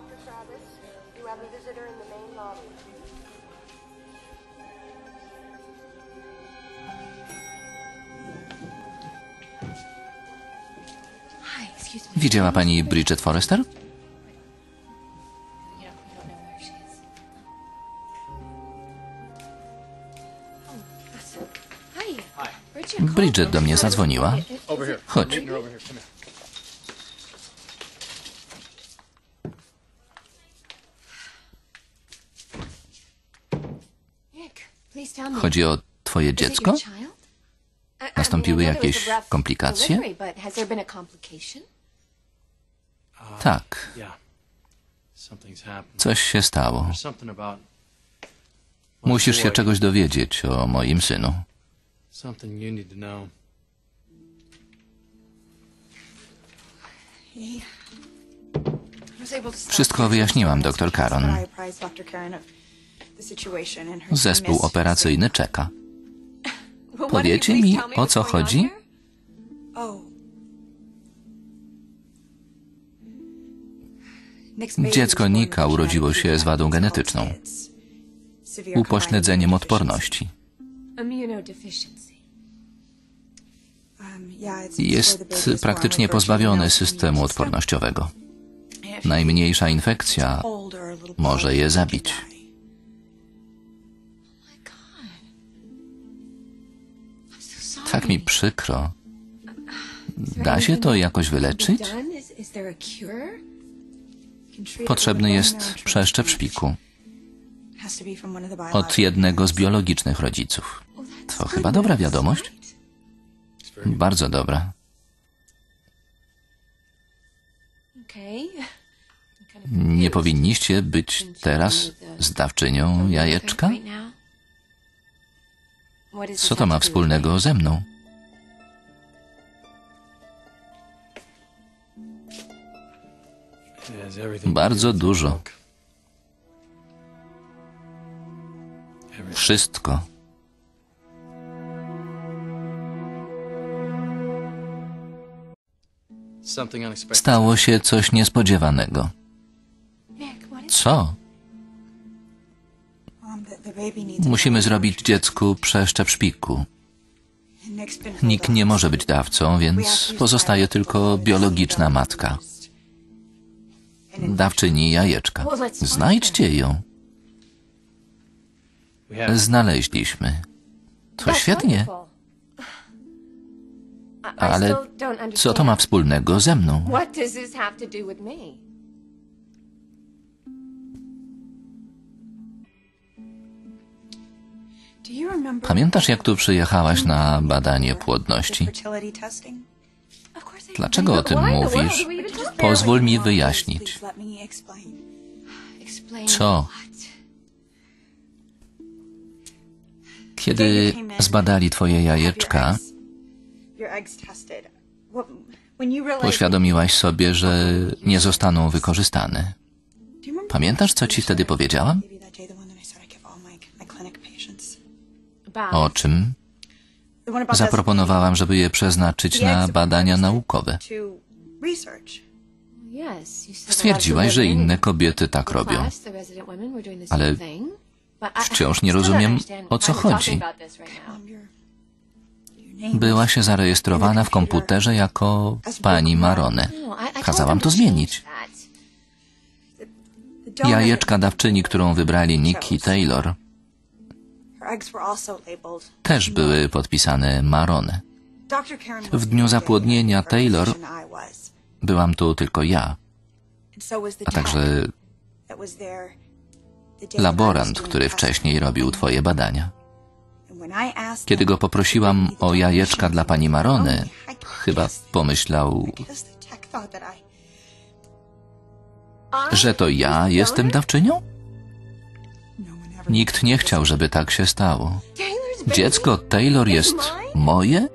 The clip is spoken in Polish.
Dr. Travis, you have a visitor in the main lobby. Hi, excuse me. Widziała pani Bridget Forrester? Bridget. do mnie zadzwoniła. Chodź. Chodzi o twoje dziecko? Nastąpiły jakieś komplikacje? complication? Tak, coś się stało. Musisz się czegoś dowiedzieć o moim synu. Wszystko wyjaśniłam, dr Caron. Zespół operacyjny czeka. Powiecie mi, o co chodzi? here? Dziecko Nika urodziło się z wadą genetyczną, upośledzeniem odporności. Immunodeficiency. Jest praktycznie pozbawiony systemu odpornościowego. Najmniejsza infekcja może je zabić. Tak mi przykro. Da się to jakoś wyleczyć? Potrzebny jest przeszczep szpiku od jednego z biologicznych rodziców. To chyba dobra wiadomość. Bardzo dobra. Nie powinniście być teraz zdawczynią jajeczka? Co to ma wspólnego ze mną? Bardzo dużo. Wszystko. Stało się coś niespodziewanego. Co? Musimy zrobić dziecku przeszczep szpiku. Nikt nie może być dawcą, więc pozostaje tylko biologiczna matka. Dawczyni jajeczka. Znajdźcie ją. Znaleźliśmy. To świetnie. Ale Co to ma wspólnego ze mną? Pamiętasz, jak tu przyjechałaś na badanie płodności? Dlaczego o tym mówisz? Pozwól mi wyjaśnić. Co? Kiedy zbadali twoje jajeczka, poświadomiłaś sobie, że nie zostaną wykorzystane. Pamiętasz, co ci wtedy powiedziałam? O czym? Zaproponowałam, żeby je przeznaczyć na badania naukowe. Stwierdziłaś, że inne kobiety tak robią. Ale wciąż nie rozumiem, o co chodzi. now. Byłaś zarejestrowana w komputerze jako pani Marone. No, Kazałam to zmienić. Jajeczka dawczyni, którą wybrali Nick i Taylor, też były podpisane Marone. W dniu zapłodnienia Taylor Byłam tu tylko ja, a także laborant, który wcześniej robił twoje badania. Kiedy go poprosiłam o jajeczka dla pani Marony, chyba pomyślał, że to ja jestem dawczynią? Nikt nie chciał, żeby tak się stało. Dziecko Taylor jest moje?